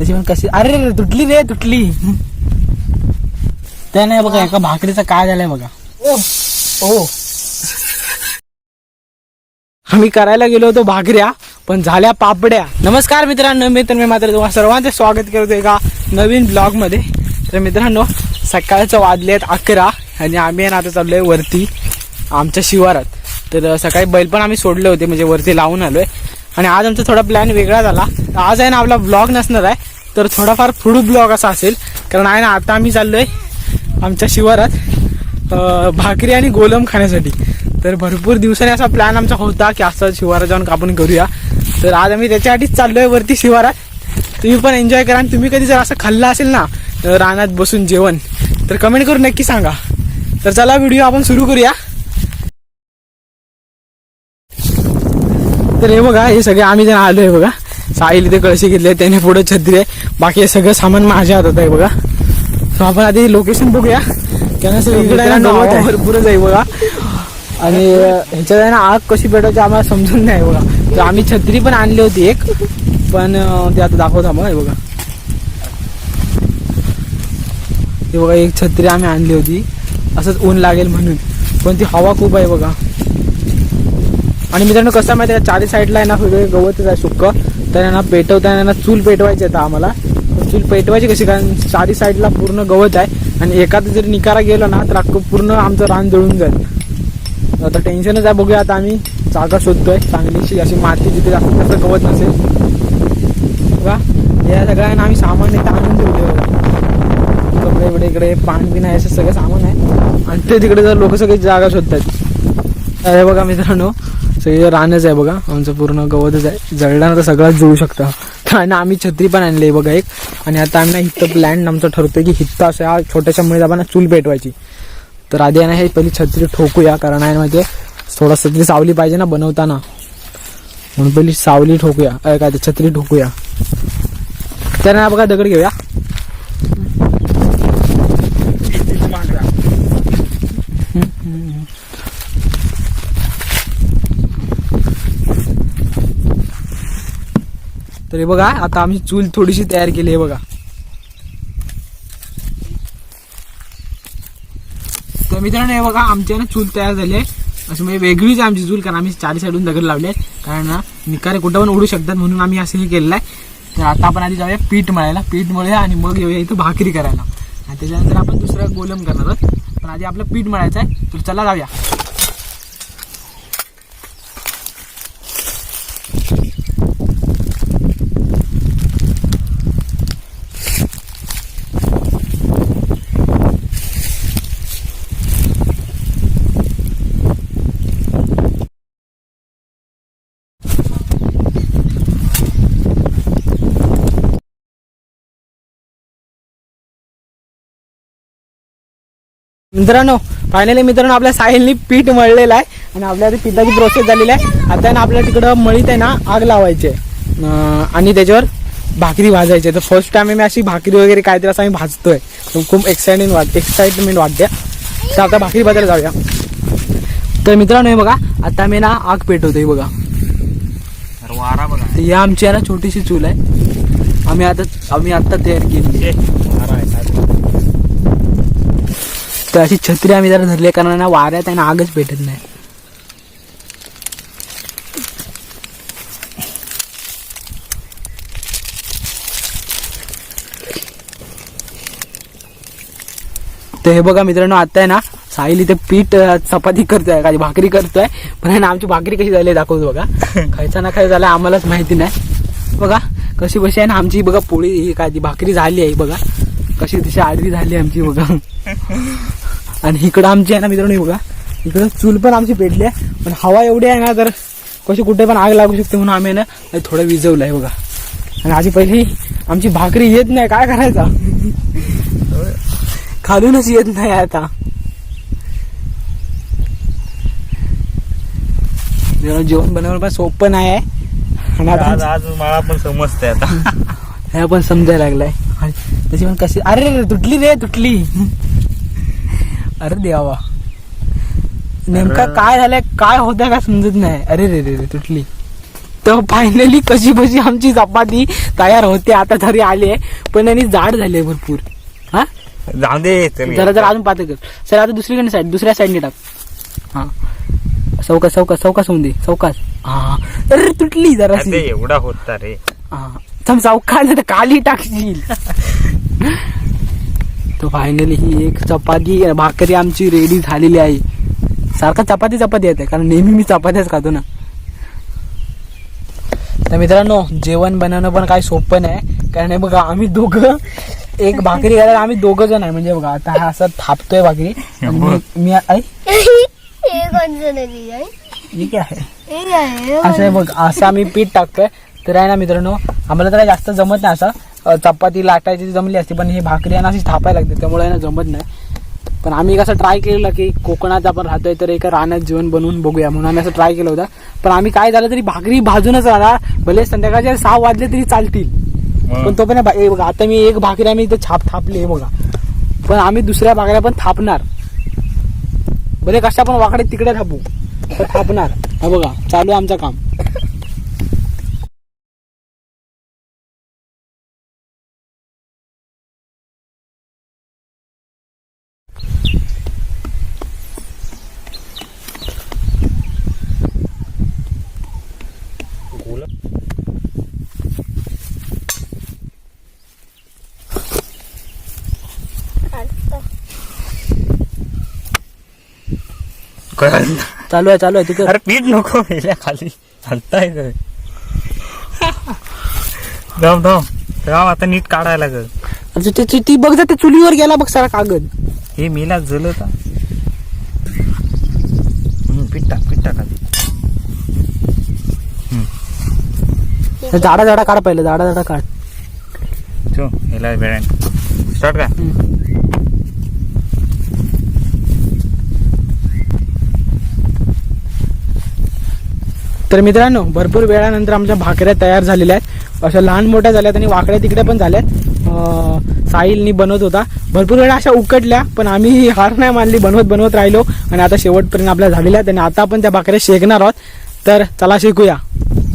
तशी पण कशी अरे रे तुटली रे तुटली. त्या नाही बघा एका भाकरीचा काय झालाय बघा. ओ ओ. आम्ही करायला गेलो होतो भाकऱ्या पण झाल्या पापड्या. नमस्कार मित्रांनो मी तर मी मात्र तुम्हाला सर्वांचे स्वागत करतो एका नवीन ब्लॉगमध्ये तर मित्रांनो सकाळचं वाजले आहेत अकरा आणि आम्ही आहे ना आता चाललोय वरती आमच्या शिवारात. तर सकाळी बैल पण आम्ही सोडले होते म्हणजे वरती लावून आलोय. आणि आज आमचा थोडा प्लॅन वेगळा झाला. तर आज आहे ना आपला ब्लॉग नसणार आहे. तर थोडाफार फूड ब्लॉग असा असेल. कारण आहे ना आता आम्ही चाललोय आमच्या शिवारात भाकरी आणि गोलम खाण्यासाठी. तर भरपूर दिवसांनी असा प्लॅन आमचा होता की असं शिवारात जाऊन आपण करूया. तर आज आम्ही त्याच्यासाठीच चाललोय वरती शिवारात. तुम्ही पण एन्जॉय करा आणि तुम्ही कधी जर असं खाल्लं असेल ना रानात बसून जेवण. तर कमेंट करून नक्की सांगा. तर चला व्हिडिओ आपण सुरू करूया. तर हे बघा हे सगळे आम्ही जण आलोय बघा. साहिल इथे कळशी घेतले त्याने पुढे छत्री आहे. बाकी हे सगळं सामान माझ्या हातात आहे बघा. तर आपण आधी लोकेशन बघूया. आहे भरपूरच आहे बघा. आणि ह्याच्यात आहे ना आग कशी पेटायची आम्हाला समजून नाही बघा. तर आम्ही छत्री पण आणली होती एक. पण ते आता दाखवत हे बघा. हे बघा एक छत्री आम्ही आणली होती. असंच ऊन लागेल म्हणून. पण ती हवा खूप आहे बघा. आणि मित्रांनो कसं माहिती आहे चारी साईडला आहे ना वेगळे गवतच आहे सुक्क. तर यांना पेटवताना चूल पेटवायची आता आम्हाला. चूल पेटवायची कशी? कारण सारी साईडला पूर्ण गवत आहे आणि एखादं जर निकारा गेला ना तर अख्खं पूर्ण आमचं रान जळून जाईल. आता टेन्शनच आहे बघूया आता आम्ही जागा शोधतोय चांगलीशी. अशी माती जिथे जास्त जास्त गवत नसेल. बघा या सगळ्यांना आम्ही सामान इथं आणून ठेवले कपडे इकडे इकडे पाणी आहे असं सगळं सामान आहे. आणि ते तिकडे जर लोक सगळी जागा शोधतात अरे बघा मित्रांनो सगळी रानच आहे बघा. आमचं पूर्ण गवतच आहे. जळल्यानं तर सगळंच जुळू शकतं. आणि आम्ही छत्री पण आणली आहे बघा एक. आणि आता आम्ही हित्त इथं प्लॅन आमचं ठरतोय की हित्त असं या छोट्याशा मुळे आपण चूल पेटवायची. तर आधी आहे ना हे पहिली छत्री ठोकूया. कारण आहे माहिती म्हणजे थोडंसं तरी सावली पाहिजे ना बनवताना. म्हणून पहिली सावली ठोकूया. काय ते छत्री ठोकूया. तर ना बघा दगड घेऊया तर हे बघा आता आम्ही चूल थोडीशी तयार केली आहे बघा. तर मित्रांनो हे बघा आमच्या ना चूल तयार झाली आहे. असं म्हणजे वेगळीच आहे आमची चूल कारण आम्ही चारी साईडून दगड लावले कारण ना निकारे कुठं पण उडू शकतात म्हणून आम्ही असं हे केलेलं आहे. तर आता आपण आधी जाऊया पीठ मळायला. पीठ मळूया आणि मग येऊया इथं भाकरी करायला. आणि त्याच्यानंतर आपण दुसरा गोलम करणार आहोत. पण आधी आपलं पीठ मळायचं आहे. तर चला जाऊया. मित्रांनो फायनली मित्रांनो आपल्या साहिलनी पीठ मळलेलं आहे आणि आपल्या पिठाची प्रोसेस झालेली आहे. आता ना आपल्या तिकडं मळीत आहे ना आग लावायची आणि त्याच्यावर भाकरी भाजायची. तर फर्स्ट टाइम मी अशी भाकरी वगैरे काहीतरी असं आम्ही भाजतोय. खूप एक्साइटिंग वाटते एक्साइटमेंट वाटते. तर आता भाकरी भाजायला जाऊया. तर मित्रांनो हे बघा आता मी ना आग पेटवतोय बघा. वारा बघा. ही आमची आहे ना छोटीशी चूल आहे. आम्ही आता आम्ही आता तयार केली. तर अशी छत्री आम्ही जरा धरली कारण ना वाऱ्यात आहे ना आगच पेटत नाही. तर हे बघा मित्रांनो आता आहे ना साहिल इथे पीठ चपाती करतोय काय भाकरी करतोय. पण आहे ना आमची भाकरी कशी झाली दाखवतो बघा. खायचा ना खाय झाला आम्हालाच माहिती नाही. बघा कशी बशी आहे ना आमची बघा पोळी ही काय भाकरी झाली आहे बघा. कशी तशी आडवी झाली आमची बघा. आणि इकडं आमची आहे ना मित्रांनो हे बघा. इकडं चूल पण आमची पेटली आहे. पण हवा एवढी आहे ना तर कशी कुठे पण आग लागू शकते म्हणून आम्ही ना थोडं विजवलं आहे बघा. आणि आधी पहिली आमची भाकरी येत नाही काय करायचा? खालूनच येत नाही आता. जेवण बनवणं पण सोपं नाही आहे. आणि आज आज मला पण समजतंय आता. हे पण समजायला लागलाय. त्याची पण कशी अरे रे तुटली रे तुटली. अरे देवा. नेमका. काय झालंय काय होतं काय समजत नाही. अरे रे रे रे तुटली. तर फायनली कशी बशी आमची चपाती तयार होते आता तरी आली आहे. पण यांनी जाड झाली आहे भरपूर. हा? जाऊ दे जरा जरा अजून पातळ कर. सर आता दुसरीकडे साईड दुसऱ्या साईडने टाक. हा. चौकास चौकास चौकास होऊन दे. चौकास. हा. अरे तुटली जरा एवढा होता रे. हा. तर काली टाकशील. तो फायनली ही एक चपाती भाकरी आमची रेडी झालेली आहे. सारखा चपाती चपाती येते कारण नेहमी मी चपात्याच खातो ना. तर मित्रांनो जेवण बनवणं पण काही सोपं नाही. कारण हे बघा आम्ही दोघं एक भाकरी करायला आम्ही दोघं जण आहे. म्हणजे बघा आता हा असं थापतोय भाकरी. मी- आहे? ही काय आहे? हे काय आहे? असं आहे बघ असं आम्ही पीठ टाकतोय. तर आहे ना मित्रांनो आम्हाला तर जास्त जमत नाही असं. चपाती लाटायची जमली असते पण ही भाकरी आहे ना अशी थापायला लागते त्यामुळे ना जमत नाही. पण आम्ही कसं ट्राय केलेलं की कोकणात आपण राहतोय तर एका रानात जेवण बनवून बघूया म्हणून आम्ही असं ट्राय केलं होतं. पण आम्ही काय झालं तरी भाकरी भाजूनच राहणार भले संध्याकाळचे सहा वाजले तरी चालतील. पण तो पण हे आता मी एक भाकरी आम्ही इथं छाप थापली हे बघा. पण आम्ही दुसऱ्या भाकऱ्या पण थापणार. भले कशा पण वाकडे तिकडे थापू तर थापणार. हा बघा चालू आहे आमचं काम. चालू आहे चालू आहे तू कर अरे पीठ नको मेल्या खाली. चालताय काय जाऊ जाऊ. जाऊ आता नीट काढायला ग. अच्छा, ते- ते- ती बघ जा ते चुलीवर गेला बघ सारा कागद. हे मेला जल का पीठ टाक पीठ टाक झाडा झाडा काढ पहिलं झाडा झाडा काढ. हेला वेळ स्टार्ट का तर मित्रांनो भरपूर वेळानंतर आमच्या भाकऱ्या तयार झालेल्या आहेत. अशा लहान मोठ्या झाल्यात आणि वाकड्या तिकडे पण झाल्यात. साहिलनी बनवत होता. भरपूर वेळा अशा उकटल्या पण आम्ही हार नाही मानली बनवत बनवत राहिलो. आणि आता शेवटपर्यंत आपल्या झालेल्या आहेत आणि आता आपण त्या भाकऱ्या शेकणार आहोत. तर चला शिकूया.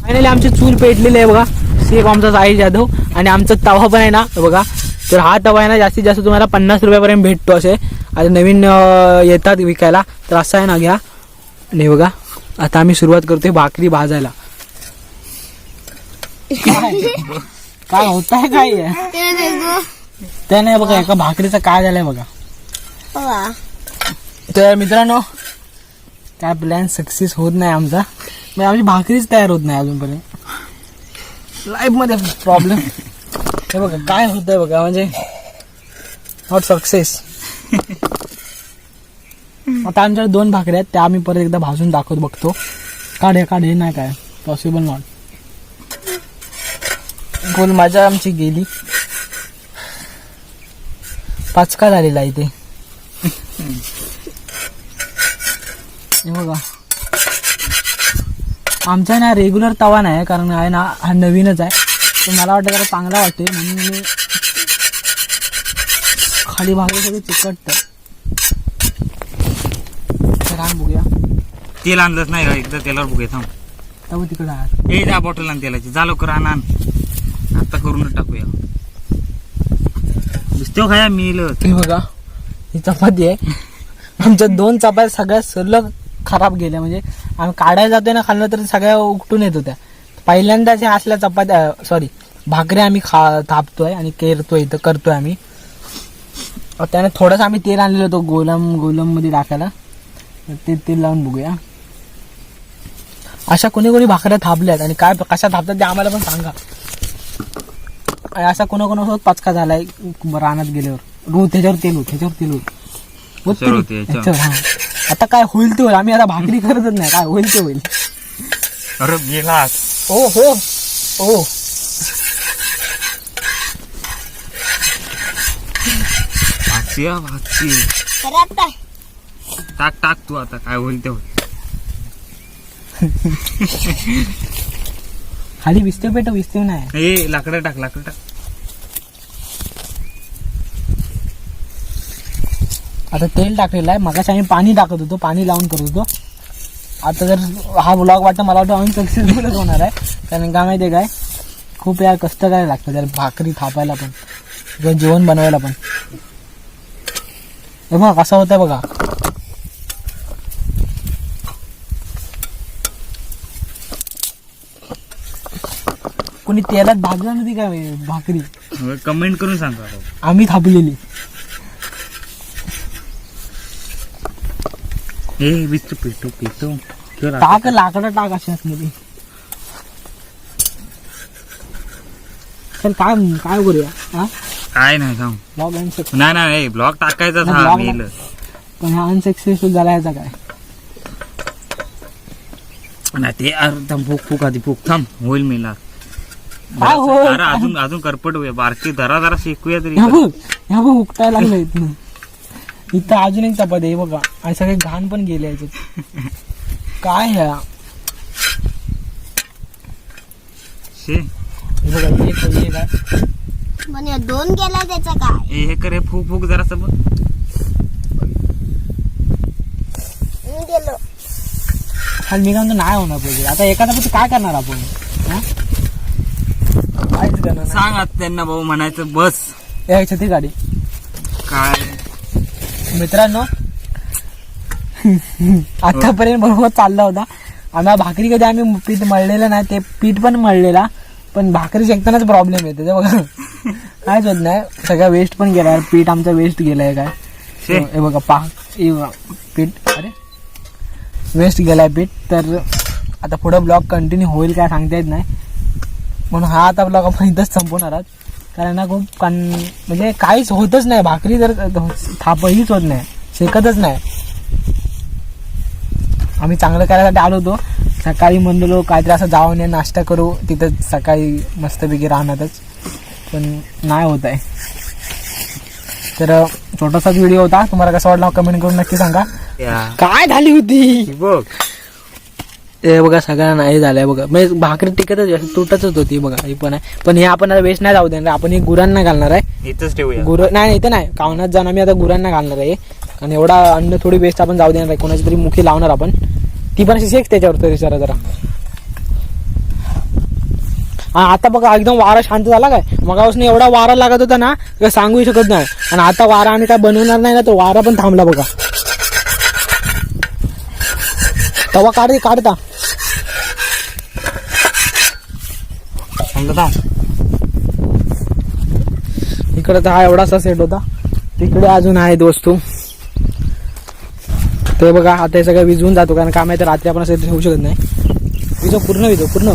फायनली आमची चूल पेटलेली आहे बघा. सेफ आमचा साहिल जाधव आणि आमचा तवा पण आहे ना बघा. तर हा तवा आहे ना जास्तीत जास्त तुम्हाला पन्नास रुपयापर्यंत भेटतो असे. आता नवीन येतात विकायला. तर असं आहे ना घ्या. आणि बघा. आता आम्ही सुरुवात करतोय भाकरी भाजायला. काय होत आहे काय त्या नाही बघा एका भाकरीचं काय झालाय बघा. तर मित्रांनो काय प्लॅन सक्सेस होत नाही आमचा. म्हणजे आमची भाकरीच तयार होत नाही अजूनपर्यंत. लाईफमध्ये प्रॉब्लेम हे बघा काय होत आहे बघा म्हणजे नॉट सक्सेस आता आमच्याकडे दोन भाकऱ्या आहेत त्या आम्ही परत एकदा भाजून दाखवत बघतो. काढे काढे नाही काय. पॉसिबल नॉट गोल माझ्या आमची गेली. पाचका झालेला आहे इथे. बघा. आमचा ना रेग्युलर तवा नाही कारण आहे ना हा नवीनच आहे. तर मला वाटतं जरा चांगला वाटतोय म्हणून मी खाली भागे सगळं चिकटतं आण बघूया तेल आणलंच नाही का एकदा तेलावर बघूया थांब. तिकडे हे द्या बॉटल आण तेलाची. जा लवकर आण आण. आता करूनच टाकूया. दिसतो खाया मिल. हे बघा ही चपाती आहे. आमच्या दोन चपात्या सगळ्या सलग खराब गेल्या. म्हणजे आम्ही काढायला जातोय ना खाल्लं तर सगळ्या उकटून येत होत्या. पहिल्यांदाच ह्या असल्या चपात्या सॉरी भाकऱ्या आम्ही खा थापतोय आणि केरतोय इथं करतोय आम्ही. त्याने थोडंसं आम्ही तेल आणलेलं होतं गोलम गोलममध्ये टाकायला. तर ते तेल लावून बघूया. अशा कोणी कोणी भाकऱ्या थापल्यात आणि काय कशा थापतात ते आम्हाला पण सांगा. आणि असा कोणा कोणासोबत पाचका झालाय रानात गेल्यावर. रो त्याच्यावर तेल होत त्याच्यावर तेल होत. त्याच्यावर हा. आता काय होईल ते होईल आम्ही आता भाकरी करतच नाही काय होईल ते होईल. अरे गेला ओ हो ओ भाची हा, भाची तर आता टाक टाक तू आता काय होईल ते होईल खाली विस्ते पेट विस्ते नाही हे लाकडं टाक लाकडं टाक. आता तेल टाकलेलं आहे. मगाशी आम्ही पाणी टाकत होतो पाणी लावून करत होतो. आता जर हा ब्लॉग वाटतं मला वाटतं आम्ही सक्सेसफुलच होणार आहे. कारण का माहिती आहे काय? खूप यार कष्ट करायला लागतं त्याला भाकरी थापायला पण किंवा जेवण बनवायला पण. हे बघा कसं होतंय बघा. कोणी तेलात भाजला नव्हती काय भाकरी? कमेंट करून सांगा. आम्ही थापलेली. ए पेटू पेटू. किंवा टाक लाकडं टाक अशा मध्ये चल काय काय करूया? हा? काय नाही सांग ब्लॉग नाही नाही ब्लॉग टाकायचाच नाही, हा blog मेल. पण हा अनसक्सेसफुल झाला याचा काय? नाही ते अरे थांब फुक फुक आधी फुक थांब होईल मेला. काय? अरे अजून अजून करपट होऊया. बारकी जरा जरा शेकूया तरी. ह्या बघ ह्या बघ उकटायला लागलं इथनं इथं अजून एक चपाती आहे बघा. आणि सगळे घाण पण गेले याच्यात काय ह्या? शे. हे बघा एक हे काय पण या दोन गेला त्याचा काय? ए, हे करे फुक फुक जरा सब मी गेलो. आणि मी काय म्हणतो नाही होणार पाहिजे आता एखादा पैसे काय करणार आपण? नाही. सांग आता त्यांना भाऊ म्हणायचं बस. ए, छत्री गाडी. काय? मित्रांनो आतापर्यंत बरोबर चालला होता. आम्हाला भाकरी कधी आम्ही पीठ मळलेलं नाही ते पीठ पण मळलेला पण भाकरी शेकतानाच प्रॉब्लेम येतो ते बघा. कायच होत नाही सगळं वेस्ट पण गेलाय पीठ आमचं वेस्ट गेलाय काय? हे बघा पा पीठ अरे. वेस्ट गेलाय पीठ तर आता पुढं ब्लॉग कंटिन्यू होईल काय सांगता येत नाही. म्हणून हा आता ब्लॉग आपण इथंच संपवणार आहोत. कारण ना खूप कन म्हणजे काहीच होतच नाही. भाकरी जर थापहीच होत नाही. शेकतच नाही. आम्ही चांगलं करायसाठी आलो होतो. सकाळी म्हणलेलो काहीतरी असं जाऊन ये नाश्ता करू. तिथं सकाळी मस्तपैकी राहणारच. पण नाही होत आहे. तर छोटासाच व्हिडिओ होता. तुम्हाला कसा वाटला कमेंट करून नक्की सांगा. काय झाली होती? बघ. हे बघा सगळ्यांना हे झालंय बघा. म्हणजे भाकरी टिकतच तुटतच होती बघा ही पण आहे. पण हे आपण आता वेस्ट नाही जाऊ देणार आपण हे गुरांना घालणार आहे. इथंच ठेवूया. गुर नाही नाही, इथं नाही. कावनात जाऊन आम्ही आता गुरांना घालणार आहे. कारण एवढा अन्न थोडी वेस्ट आपण जाऊ देणार आहे. कोणाची तरी मुखी लावणार आपण. ती पण अशी शेक त्याच्यावर तरी जरा जरा. आता बघा एकदम वारा शांत झाला काय? मगापासून एवढा वारा लागत होता ना का सांगू शकत नाही. आणि आता वारा आणि काय बनवणार नाही ना तो वारा पण थांबला बघा. तवा काढ काढता. सांगत. इकडे तर हा एवढासा सेट होता. तिकडे अजून आहेत वस्तू. ते बघा आता हे सगळं विजवून जातो कारण काम आहे तर रात्री आपण असं ठेवू शकत नाही. विजव पूर्ण विजव पूर्ण.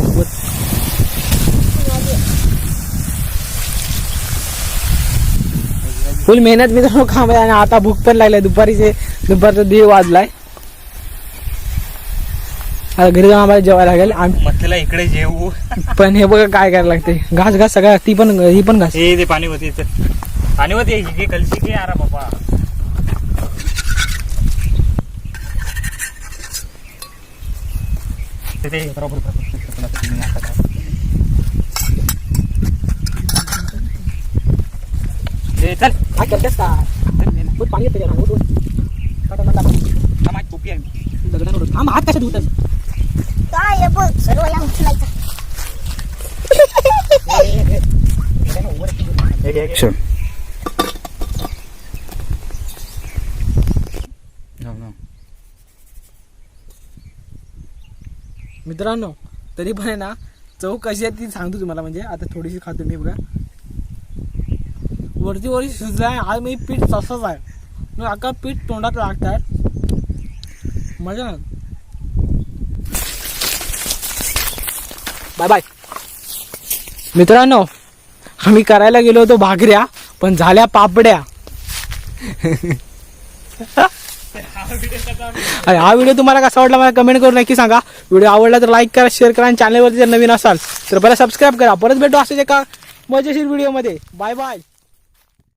फुल मेहनत मित्रांनो काम आहे आणि आता भूक पण लागलाय दुपारीचे दुपारचा दीड वाजलाय आता घरी जाऊन आम्हाला जेवायला लागेल. आम्ही म्हटलेला इकडे जेवू. पण हे बघा काय करायला लागते. घास घास सगळं ती पण ही पण घास. हे ते पाणी होते पाणी होते कलशी घे आरा बाबा. ते बरोबर चल. काय करतेस का? उठ, पाणी येतं त्याला, उठ, उठ. टाटा, टाटा. माझी टोपी आहे. दगडावर उठ. थांब, हात कशा धुतस? काय बघ सर्व या उचलायचा. Action. No, no. मित्रांनो तरी पण आहे ना चव कशी आहे ती सांगतो तुम्हाला म्हणजे आता थोडीशी खातो मी बघा. वरती वरती शिजलाय आज मी पीठ तसंच आहे. मग अख्खा पीठ तोंडात लागतात. मजा. Bye bye. मित्रांनो आम्ही करायला गेलो होतो भाकऱ्या पण झाल्या पापड्या. अरे हा व्हिडिओ तुम्हाला कसा वाटला मला कमेंट करून नक्की सांगा. व्हिडिओ आवडला तर लाईक करा शेअर करा आणि चॅनलवरती जर नवीन असाल तर पहिला सबस्क्राईब करा. परत भेटू असेच एका मजेशीर व्हिडिओमध्ये बाय बाय